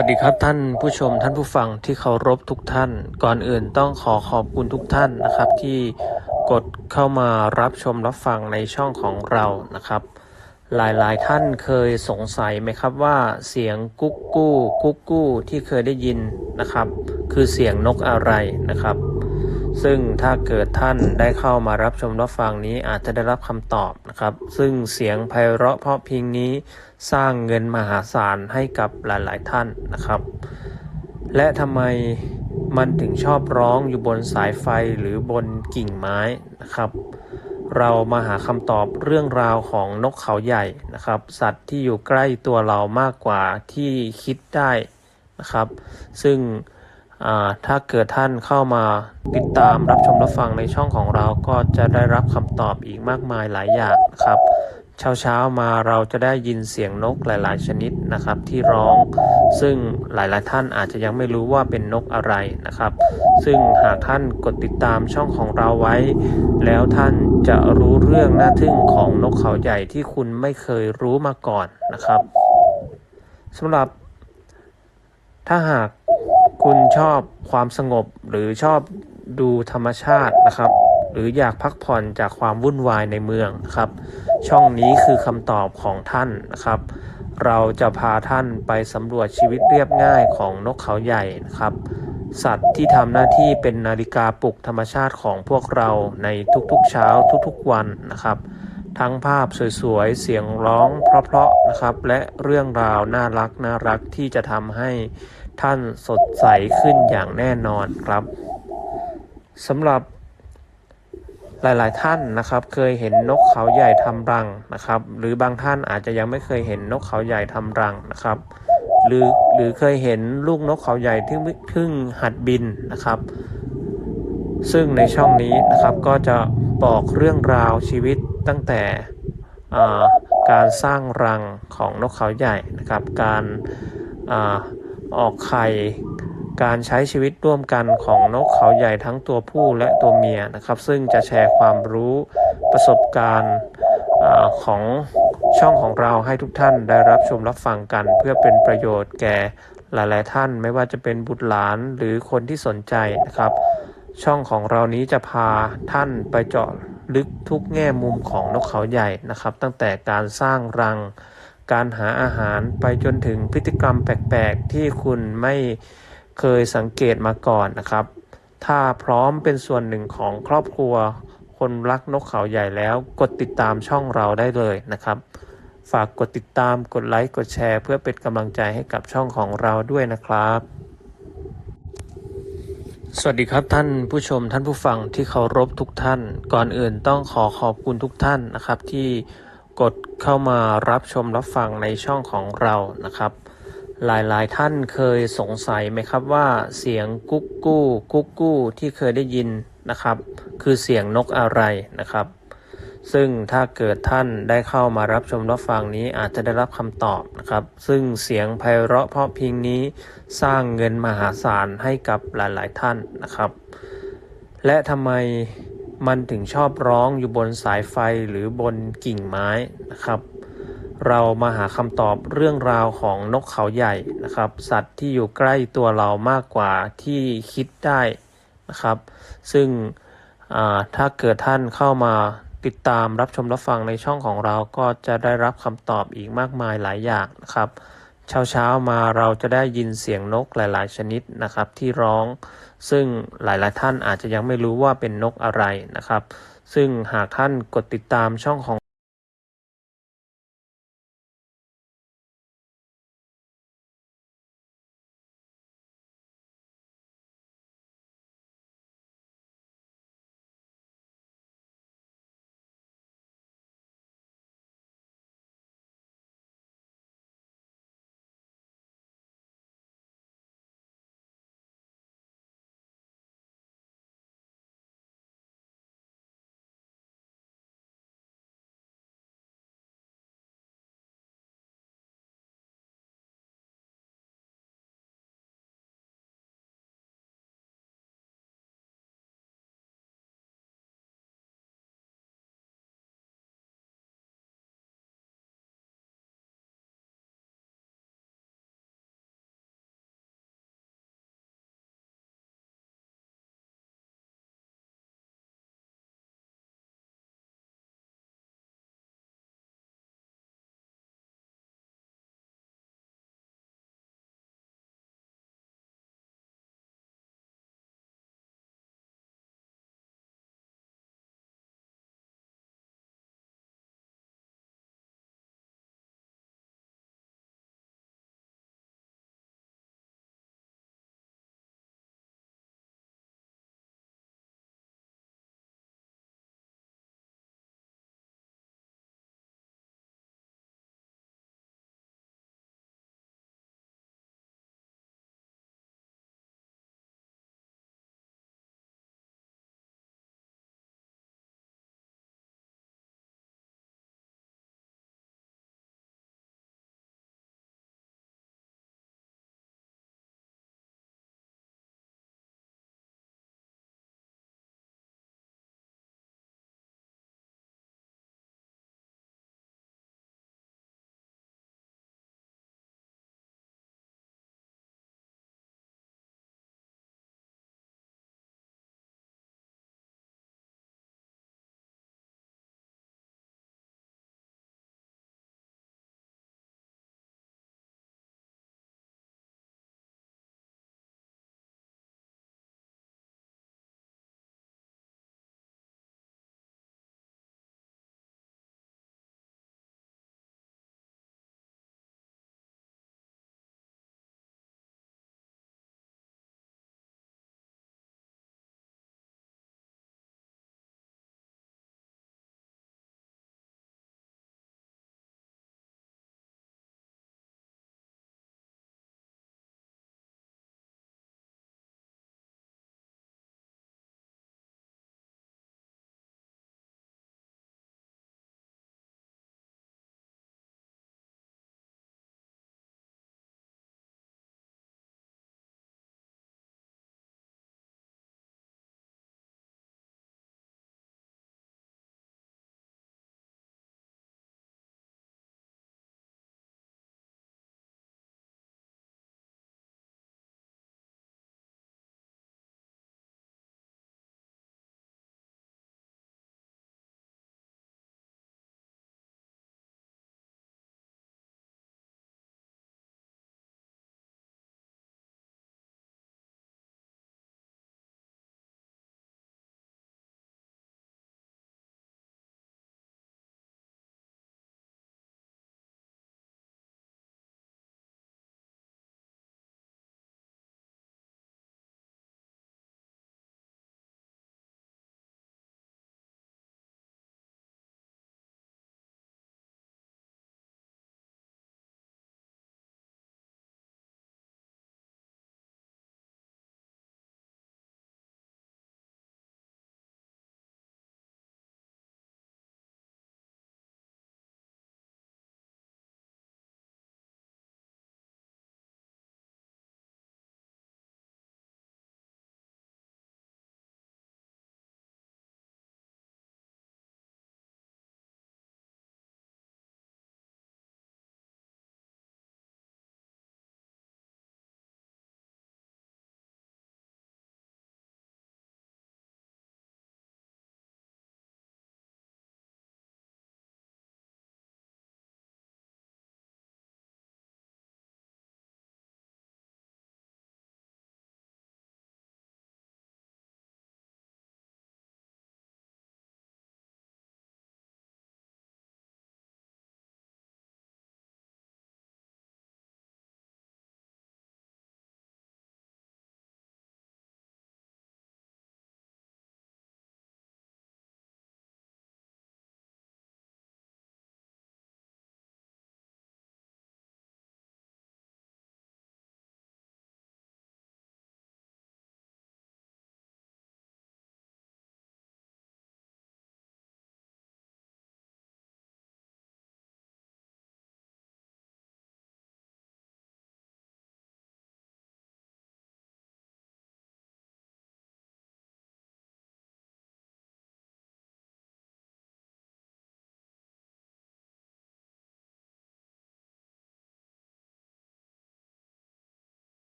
วัสดีครับท่านผู้ชมท่านผู้ฟังที่เคารพทุกท่าน ก่อนอื่นต้องขอขอบคุณทุกท่านนะครับ ที่กดเข้ามารับชมรับฟังในช่องของเรานะครับ หลายๆ ท่านเคยสงสัยไหมครับว่าเสียงกุ๊กกู้กุ๊กกู้ที่เคยได้ยินนะครับ คือเสียงนกอะไรนะครับ ซึ่งถ้าเกิดท่านได้เข้ามารับชมรับฟังนี้อาจจะได้รับคำตอบนะครับ ซึ่งเสียงไพเราะเพราะพิงนี้สร้างเงินมหาศาลให้กับหลาย ๆ ท่านนะครับ และทำไมมันถึงชอบร้องอยู่บนสายไฟหรือบนกิ่งไม้นะครับ เรามาหาคำตอบเรื่องราวของนกเขาใหญ่นะครับ สัตว์ที่อยู่ใกล้ตัวเรามากกว่าที่คิดได้นะครับ ซึ่ง ถ้าเกิดท่านเข้ามาติดตามรับชมรับฟังในช่องของเราก็จะได้รับคำตอบอีกมากมายหลายอย่างครับเช้าเช้ามาเราจะได้ยินเสียงนกหลาย ๆ ชนิดนะครับ ที่ร้อง ซึ่งหลาย ๆ ท่านอาจจะยังไม่รู้ว่าเป็นนกอะไรนะครับ ซึ่งหากท่านกดติดตามช่องของเราไว้ แล้วท่านจะรู้เรื่องน่าทึ่งของนกเขาใหญ่ที่คุณไม่เคยรู้มาก่อนนะครับสำหรับถ้าหาก คุณชอบความสงบหรือชอบดูธรรมชาตินะครับ หรืออยากพักผ่อนจากความวุ่นวายในเมืองครับ ช่องนี้คือคำตอบของท่านนะครับ เราจะพาท่านไปสำรวจชีวิตเรียบง่ายของนกเขาใหญ่นะครับ สัตว์ที่ทำหน้าที่เป็นนาฬิกาปลุกธรรมชาติของพวกเราในทุกๆเช้าทุกๆวันนะครับทั้งภาพสวยๆ เสียงร้องเพราะๆ นะครับ และเรื่องราวน่ารักน่ารักที่จะทำให้ ท่านสดใสขึ้นอย่างแน่นอนครับสำหรับหลาย ๆ ท่านนะครับ เคยเห็นนกเขาใหญ่ทำรังนะครับ หรือบางท่านอาจจะยังไม่เคยเห็นนกเขาใหญ่ทำรังนะครับ หรือหรือเคยเห็นลูกนกเขาใหญ่ที่เพิ่งหัดบินนะครับ ซึ่งในช่องนี้นะครับก็จะบอกเรื่องราวชีวิตตั้งแต่การสร้างรังของนกเขาใหญ่นะครับ การ ออกไข่ การใช้ชีวิตร่วมกันของนกเขาใหญ่ทั้งตัวผู้และตัวเมียนะครับ ซึ่งจะแชร์ความรู้ประสบการณ์ของช่องของเราให้ทุกท่านได้รับชมรับฟังกัน เพื่อเป็นประโยชน์แก่หลาย ๆ ท่าน ไม่ว่าจะเป็นบุตรหลานหรือคนที่สนใจนะครับ ช่องของเรานี้จะพาท่านไปเจาะลึกทุกแง่มุมของนกเขาใหญ่นะครับ ตั้งแต่การสร้างรัง การหาอาหารไปจนถึงพฤติกรรมแปลกๆ ที่คุณไม่เคยสังเกตมาก่อนนะครับ ถ้าพร้อมเป็นส่วนหนึ่งของครอบครัว คนรักนกเขาใหญ่แล้ว กดติดตามช่องเราได้เลยนะครับ ฝากกดติดตามกดไลค์กดแชร์ เพื่อเป็นกำลังใจให้กับช่องของเราด้วยนะครับสวัสดีครับท่านผู้ชมท่านผู้ฟังที่เคารพทุกท่าน ก่อนอื่นต้องขอขอบคุณทุกท่านนะครับที่ กดเข้ามารับชมรับฟังในช่องของเรานะครับ หลายๆท่านเคยสงสัยไหมครับว่าเสียงกุ๊กกู้กุ๊กกู้ที่เคยได้ยินนะครับ คือเสียงนกอะไรนะครับ ซึ่งถ้าเกิดท่านได้เข้ามารับชมรับฟังนี้อาจจะได้รับคำตอบนะครับ ซึ่งเสียงไพเราะเพราะพิงนี้สร้างเงินมหาศาลให้กับหลายๆท่านนะครับ และทำไม มันถึงชอบร้องอยู่บนสายไฟหรือบนกิ่งไม้นะครับ เรามาหาคำตอบเรื่องราวของนกเขาใหญ่นะครับ สัตว์ที่อยู่ใกล้ตัวเรามากกว่าที่คิดได้นะครับ ซึ่งถ้าเกิดท่านเข้ามาติดตามรับชมรับฟังในช่องของเราก็จะได้รับคำตอบอีกมากมายหลายอย่างนะครับ เช้าเช้ามาเราจะได้ยินเสียงนกหลาย ๆ ชนิดนะครับที่ร้อง ซึ่งหลาย ๆ ท่านอาจจะยังไม่รู้ว่าเป็นนกอะไรนะครับ ซึ่งหากท่านกดติดตามช่องของ